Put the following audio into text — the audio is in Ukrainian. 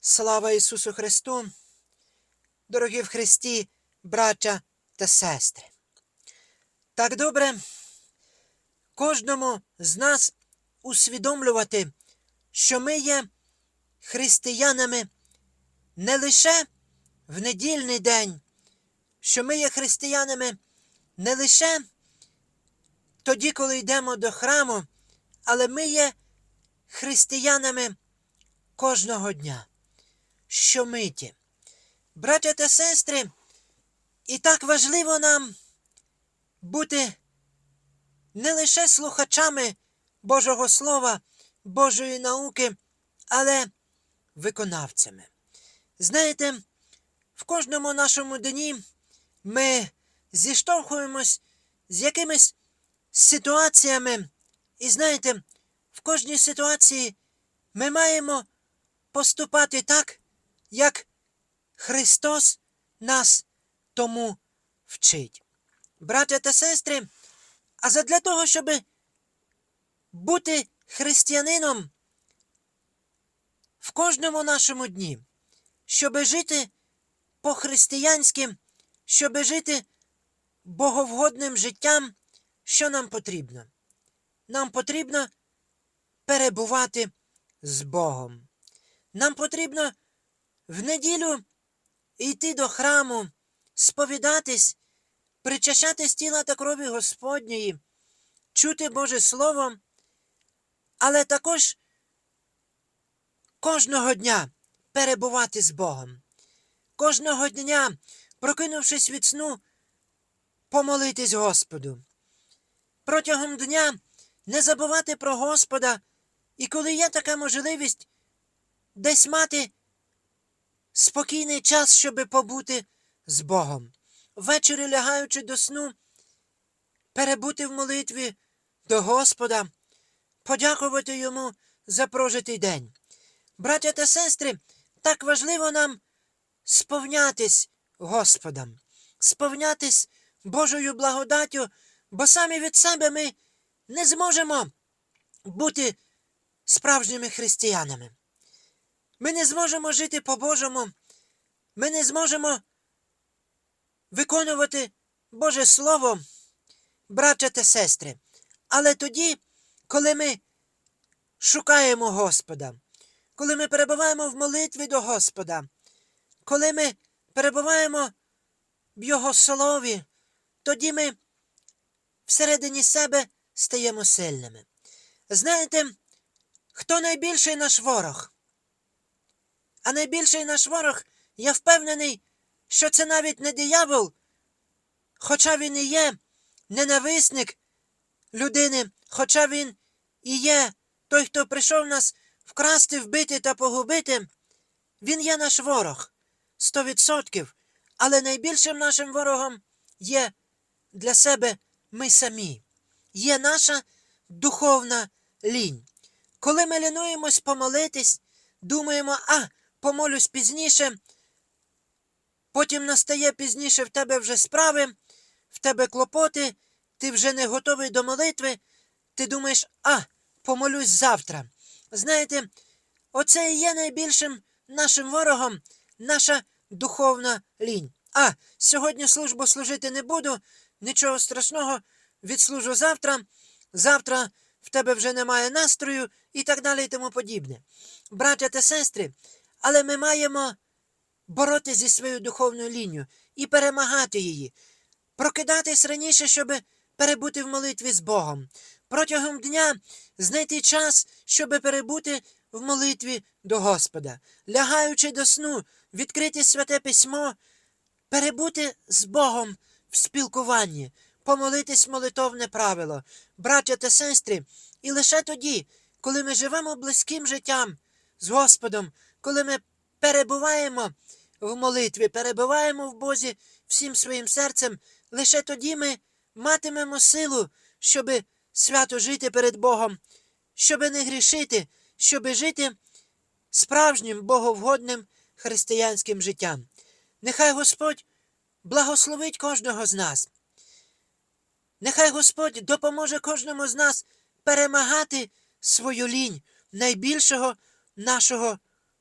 Слава Ісусу Христу! Дорогі в Христі, браття та сестри! Так добре кожному з нас усвідомлювати, що ми є християнами не лише в недільний день, що ми є християнами не лише тоді, коли йдемо до храму, але ми є християнами кожного дня, щомиті. Браття та сестри, і так важливо нам бути не лише слухачами Божого Слова, Божої науки, але виконавцями. Знаєте, в кожному нашому дні ми зіштовхуємось з якимись ситуаціями, і знаєте, в кожній ситуації ми маємо поступати так, як Христос нас тому вчить. Браття та сестри, а задля того, щоб бути християнином в кожному нашому дні, щоб жити по-християнськи, щоб жити боговгодним життям, що нам потрібно? Нам потрібно перебувати з Богом. Нам потрібно в неділю йти до храму, сповідатись, причащатись тіла та крові Господньої, чути Боже Слово, але також кожного дня перебувати з Богом. Кожного дня, прокинувшись від сну, помолитись Господу. Протягом дня не забувати про Господа, і коли є така можливість, десь мати спокійний час, щоби побути з Богом. Ввечері лягаючи до сну, перебути в молитві до Господа, подякувати Йому за прожитий день. Браття та сестри, так важливо нам сповнятись Господом, сповнятись Божою благодаттю, бо самі від себе ми не зможемо бути справжніми християнами. Ми не зможемо жити по-божому, ми не зможемо виконувати Боже Слово, браття та сестри. Але тоді, коли ми шукаємо Господа, коли ми перебуваємо в молитві до Господа, коли ми перебуваємо в Його слові, тоді ми всередині себе стаємо сильними. Знаєте, хто найбільший наш ворог? А найбільший наш ворог, я впевнений, що це навіть не диявол, хоча він і є ненависник людини, хоча він і є той, хто прийшов нас вкрасти, вбити та погубити, він є наш ворог сто відсотків. Але найбільшим нашим ворогом є для себе ми самі, є наша духовна лінь. Коли ми лінуємось помолитись, думаємо, а, помолюсь пізніше, потім настає пізніше в тебе вже справи, в тебе клопоти, ти вже не готовий до молитви, ти думаєш, а, помолюсь завтра. Знаєте, оце і є найбільшим нашим ворогом, наша духовна лінь. А, сьогодні службу служити не буду, нічого страшного, відслужу завтра, завтра в тебе вже немає настрою і так далі і тому подібне. Браття та сестри, але ми маємо боротися зі своєю духовною лінією і перемагати її, прокидатись раніше, щоб перебути в молитві з Богом. Протягом дня знайти час, щоб перебути в молитві до Господа, лягаючи до сну, відкрити святе письмо, перебути з Богом в спілкуванні, помолитись молитовне правило, браття та сестри, і лише тоді, коли ми живемо близьким життям з Господом, коли ми перебуваємо в молитві, перебуваємо в Бозі всім своїм серцем, лише тоді ми матимемо силу, щоби свято жити перед Богом, щоби не грішити, щоби жити справжнім боговгодним християнським життям. Нехай Господь благословить кожного з нас. Нехай Господь допоможе кожному з нас перемагати свою лінь найбільшого нашого